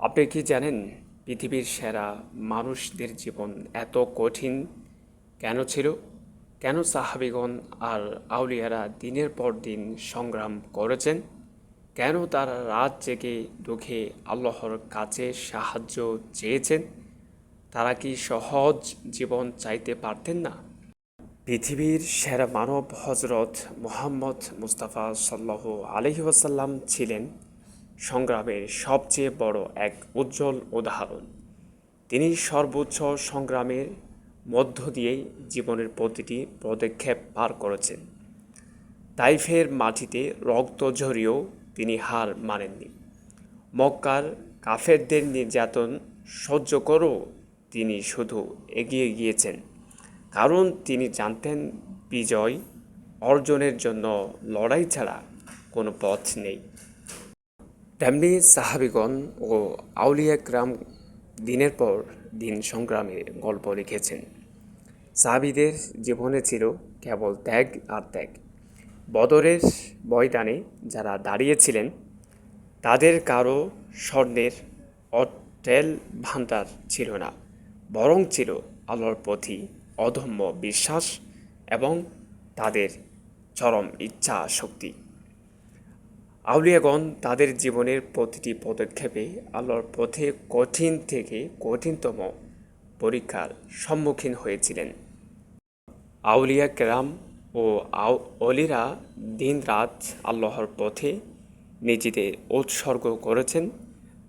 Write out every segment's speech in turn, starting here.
আপনি কি জানেন পৃথিবীর সেরা মানুষদের জীবন এত কঠিন? কেন ছিল? কেন সাহাবিগণ আর আউলিয়ারা দিনের পর দিন সংগ্রাম করেছেন? কেন তারা রাত জেগে দুঃখে আল্লাহর কাছে সাহায্য চেয়েছেন? তারা কি সহজ জীবন চাইতে পারতেন না? পৃথিবীর সেরা মানব হজরত মোহাম্মদ মুস্তাফা সাল্লাহ আলহি ওয়াসাল্লাম ছিলেন সংগ্রামের সবচেয়ে বড় এক উজ্জ্বল উদাহরণ। তিনি সর্বোচ্চ সংগ্রামের মধ্য দিয়েই জীবনের প্রতিটি পদক্ষেপ পার করেছেন। তাইফের মাটিতে রক্ত ঝরিয়েও তিনি হার মানেননি। মক্কার কাফেরদের নির্যাতন সহ্য করেও তিনি শুধু এগিয়ে গিয়েছেন। কারণ তিনি জানতেন বিজয় অর্জনের জন্য লড়াই ছাড়া কোনো পথ নেই। তেমনি সাহাবিগণ ও আউলিয়া গ্রাম দিনের পর দিন সংগ্রামের গল্প লিখেছেন। সাহাবিদের জীবনে ছিল কেবল ত্যাগ আর ত্যাগ। বদরের ময়দানে যারা দাঁড়িয়েছিলেন, তাদের কারও স্বর্ণের অটেল ভান্ডার ছিল না, বরং ছিল আল্লাহর প্রতি অদম্য বিশ্বাস এবং তাদের চরম ইচ্ছা শক্তি আউলিয়াগণ তাদের জীবনের প্রতিটি পদক্ষেপে আল্লাহর পথে কঠিন থেকে কঠিনতম পরীক্ষার সম্মুখীন হয়েছিলেন। আউলিয়া কেরাম ও আউ অলিরা দিন রাত আল্লাহর পথে নিজেদের উৎসর্গ করেছেন।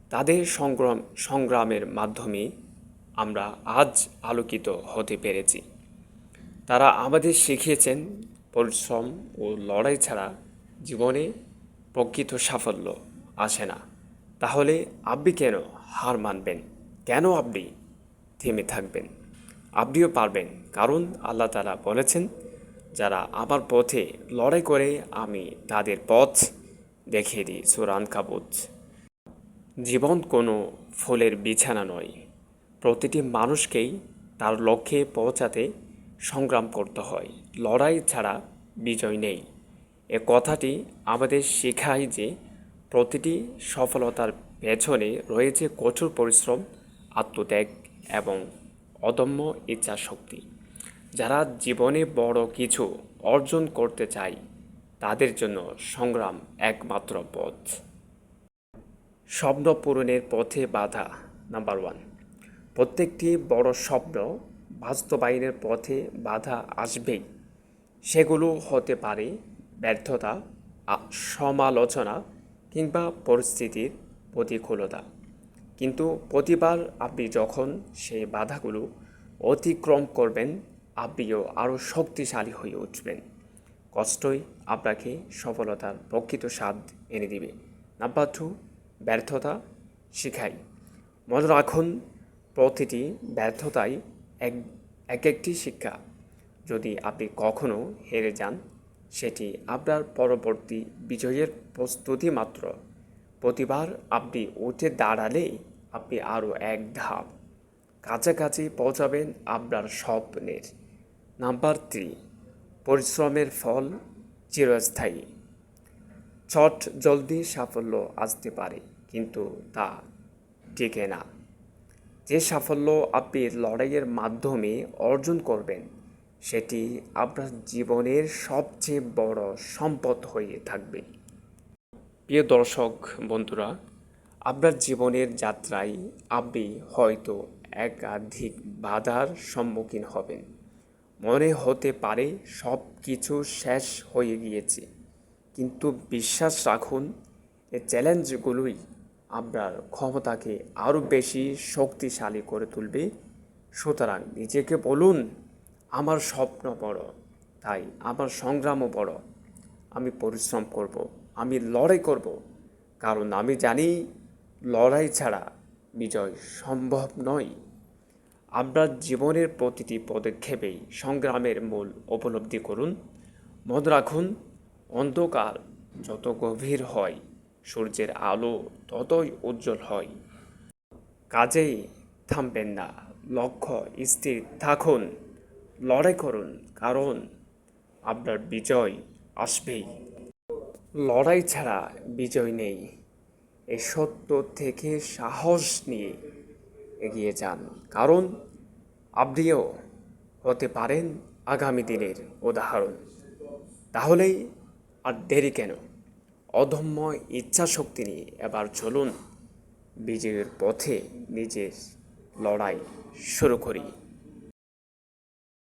তাদের সংগ্রাম, সংগ্রামের মাধ্যমে আমরা আজ আলোকিত হতে পেরেছি। তারা আমাদের শিখিয়েছেন, পরিশ্রম ও লড়াই ছাড়া জীবনে প্রকৃত সাফল্য আসে না। তাহলে আপনি কেন হার মানবেন? কেন আপনি থেমে থাকবেন? আপনিও পারবেন, কারণ আল্লাহ তালা বলেছেন, যারা আমার পথে লড়াই করে, আমি তাদের পথ দেখিয়ে দিই। সুরান কাবুজ জীবন কোনো ফুলের বিছানা নয়। প্রতিটি মানুষকেই তার লক্ষ্যে পৌঁছাতে সংগ্রাম করতে হয়। লড়াই ছাড়া বিজয় নেই। এ কথাটি আমাদের শেখায় যে প্রতিটি সফলতার পেছনে রয়েছে কঠোর পরিশ্রম, আত্মত্যাগ এবং অদম্য ইচ্ছা শক্তি যারা জীবনে বড় কিছু অর্জন করতে চায়, তাদের জন্য সংগ্রাম একমাত্র পথ। স্বপ্ন পূরণের পথে বাধা নাম্বার ওয়ান প্রত্যেকটি বড় স্বপ্ন বাস্তবায়নের পথে বাধা আসবেই। সেগুলো হতে পারে ব্যর্থতা সমালোচনা কিংবা পরিস্থিতির প্রতিকূলতা। কিন্তু প্রতিবার আপনি যখন সেই বাধাগুলো অতিক্রম করবেন, আপনিও আরও শক্তিশালী হয়ে উঠবেন। কষ্টই আপনাকে সফলতার প্রকৃত স্বাদ এনে দিবে। নাম্বার টু ব্যর্থতা শিখাই। মনে রাখুন, প্রতিটি ব্যর্থতাই এক এক একটি শিক্ষা। যদি আপনি কখনো হেরে যান সেটি আপনার পরবর্তী বিজয়ের প্রস্তুতি মাত্র। প্রতিবার আপনি উঠে দাঁড়ালেই আপনি আরও এক ধাপ কাছাকাছি পৌঁছাবেন আপনার স্বপ্নের। নাম্বার থ্রি, পরিশ্রমের ফল চিরস্থায়ী। ছট জলদি সাফল্য আসতে পারে, কিন্তু তা টিকে না। যে সাফল্য আপনি লড়াইয়ের মাধ্যমে অর্জন করবেন সেটি আপনার জীবনের সবচেয়ে বড় সম্পদ হয়ে থাকবে। প্রিয় দর্শক, বন্ধুরা, আপনার জীবনের যাত্রায় আপনি হয়তো একাধিক বাধার সম্মুখীন হবেন। মনে হতে পারে সব কিছু শেষ হয়ে গিয়েছে। কিন্তু বিশ্বাস রাখুন এই চ্যালেঞ্জগুলোই আপনার ক্ষমতাকে আরও বেশি শক্তিশালী করে তুলবে। সুতরাং নিজেকে বলুন আমার স্বপ্ন বড়, তাই আমার সংগ্রামও বড়। আমি পরিশ্রম করব, আমি লড়াই করব, কারণ আমি জানি লড়াই ছাড়া বিজয় সম্ভব নয়। আপনার জীবনের প্রতিটি পদক্ষেপেই সংগ্রামের মূল উপলব্ধি করুন। মনে রাখুন, অন্ধকার যত গভীর হয়, সূর্যের আলো ততই উজ্জ্বল হয়। কাজেই থামবেন না, লক্ষ্য স্থির থাকুন। লড়াই করুন, কারণ আপনার বিজয় আসবেই। লড়াই ছাড়া বিজয় নেই। এই সত্য থেকে সাহস নিয়ে এগিয়ে যান, কারণ আপনিও হতে পারেন আগামী দিনের উদাহরণ। তাহলেই আর দেরি কেন? অদম্য ইচ্ছা শক্তি নিয়ে এবার চলুন বিজয়ের পথে নিজের লড়াই শুরু করি।